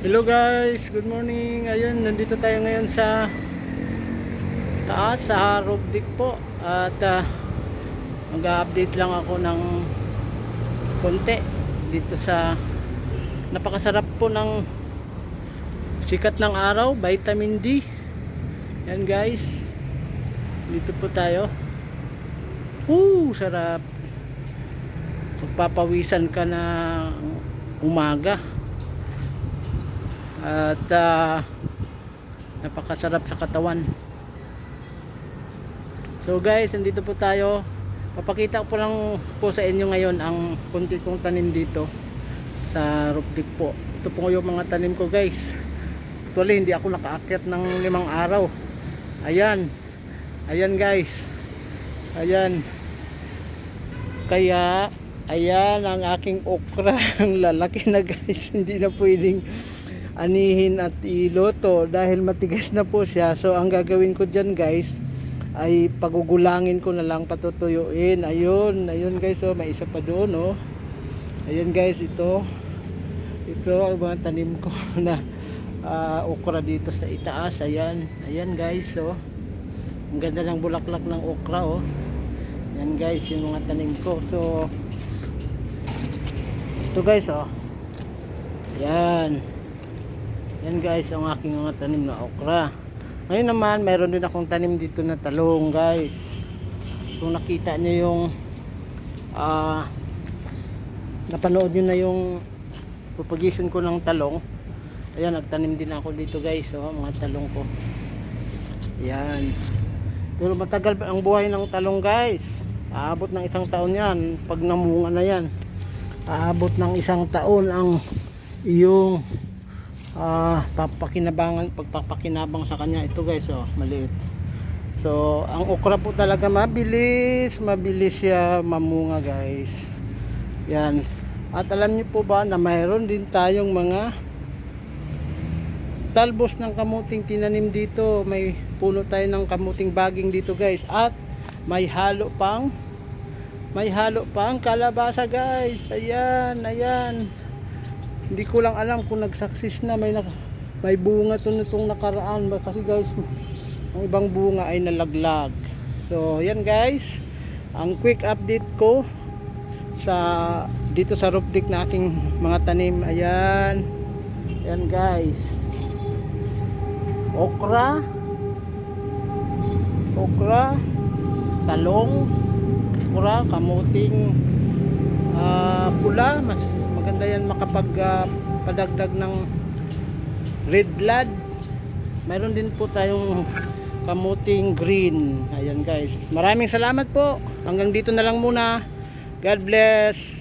Hello guys, good morning. Ayun, nandito tayo ngayon sa taas sa Rubdik po at ah, mag-update lang ako ng konti dito sa napakasarap po ng sikat ng araw, vitamin D. Yan guys. Dito po tayo. Woo, sarap. Magpapawisan ka na umaga at ah, napakasarap sa katawan. So guys nandito po tayo. Papakita ko po lang po sa inyo ngayon ang kunti kong tanim dito sa rupdik po. Ito po yung mga tanim ko guys. Actually hindi ako nakaakyat ng limang araw. Ayan. Ayan guys. Ayan. Kaya ayan ang aking okra. Ang lalaki na guys. Hindi na pwedeng anihin at iloto dahil matigas na po siya. So ang gagawin ko dyan guys ay pagugulangin ko na lang patutuyuin. Ayun ayun guys oh may isa pa doon oh. Ayun guys ito. Ito ang mga tanim ko na ah, okra dito sa itaas. Ayan ayan guys oh. Ang ganda ng bulaklak ng okra oh. Yan guys yung mga tanim ko. So ito guys oh. Yan yan guys ang aking mga tanim na okra. Ngayon naman mayroon din akong tanim dito na talong guys. Kung nakita nyo yung ah napanood nyo na yung propagation ko ng talong ayan nagtanim din ako dito guys oh, mga talong ko. Yan pero matagal ang buhay ng talong guys. Aabot ng isang taon yan pag namunga na yan. Aabot ng isang taon ang iyong ah papakinabangan pagpapakinabang sa kanya. Ito guys oh maliit. So ang okra po talaga mabilis mabilis siya mamunga guys. Yan. At alam niyo po ba na mayroon din tayong mga talbos ng kamuting tinanim dito. May puno tayo ng kamuting baging dito guys. At may halo pang may halo pang kalabasa guys. Ayan ayan hindi ko lang alam kung nagsaksis na may nak- may bunga to nitong nakaraan. Kasi guys ang ibang bunga ay nalaglag. So yan guys ang quick update ko sa dito sa rupdik na aking mga tanim. Ayan. Yan guys. Okra. Okra. Talong. Okra kamuting ah, pula mas maganda yan makapag ah, padagdag ng red blood. Mayroon din po tayong kamuting green. Ayan guys. Maraming salamat po. Hanggang dito na lang muna. God bless